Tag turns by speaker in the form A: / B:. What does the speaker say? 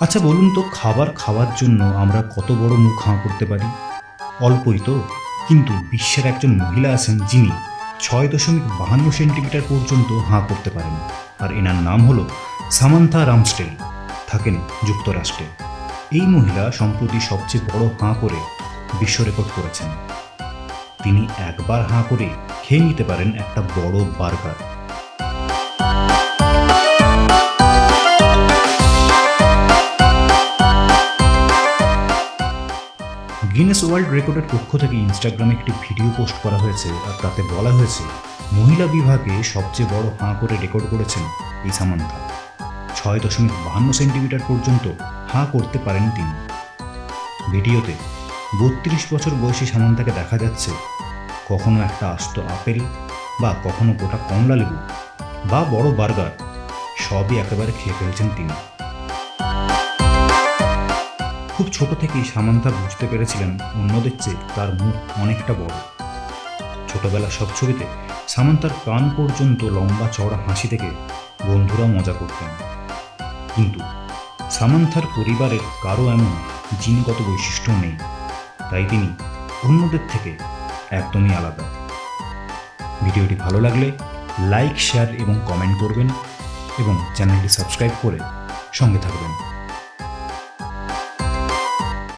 A: আচ্ছা বলুন তো, খাবার খাওয়ার জন্য আমরা কত বড় মুখ হাঁ করতে পারি? অল্পই তো, কিন্তু বিশ্বের একজন মহিলা আছেন যিনি ছয় দশমিক বাহান্ন সেন্টিমিটার পর্যন্ত হাঁ করতে পারেন। আর এনার নাম হলো সামান্থা রামস্টেল, থাকেন যুক্তরাষ্ট্রে। এই মহিলা সম্প্রতি সবচেয়ে বড় হাঁ করে বিশ্ব রেকর্ড করেছেন। তিনি একবার হাঁ করে খেয়ে নিতে পারেন একটা বড় বার্গার। গিনেস ওয়ার্ল্ড রেকর্ডের পক্ষ থেকে ইনস্টাগ্রামে একটি ভিডিও পোস্ট করা হয়েছে আর তাতে বলা হয়েছে, মহিলা বিভাগে সবচেয়ে বড় হাঁ করে রেকর্ড করেছেন এই সামান্থা। ছয় দশমিক বাহান্ন সেন্টিমিটার পর্যন্ত হাঁ করতে পারেন তিনি। ভিডিওতে বত্রিশ বছর বয়সী সামান্তাকে দেখা যাচ্ছে কখনো একটা আস্ত আপেল বা কখনো গোটা কমলা লেবু বা বড় বার্গার, সবই একেবারে খেয়ে ফেলছেন তিনি। খুব ছোট থেকেই সামান্থা বুঝতে পেরেছিলেন অন্যদের চেয়ে তার মুখ অনেকটা বড়। ছোটবেলার সব ছবিতে সামান্তার কান পর্যন্ত লম্বা চওড়া হাসি থেকে বন্ধুরা মজা করতেন। কিন্তু সামান্থার পরিবারের কারও এমন জিনগত বৈশিষ্ট্য নেই। তাই তিনি অন্যদের থেকে একদমই আলাদা। ভিডিওটি ভালো লাগলে লাইক, শেয়ার এবং কমেন্ট করবেন এবং চ্যানেলটি সাবস্ক্রাইব করে সঙ্গে থাকবেন।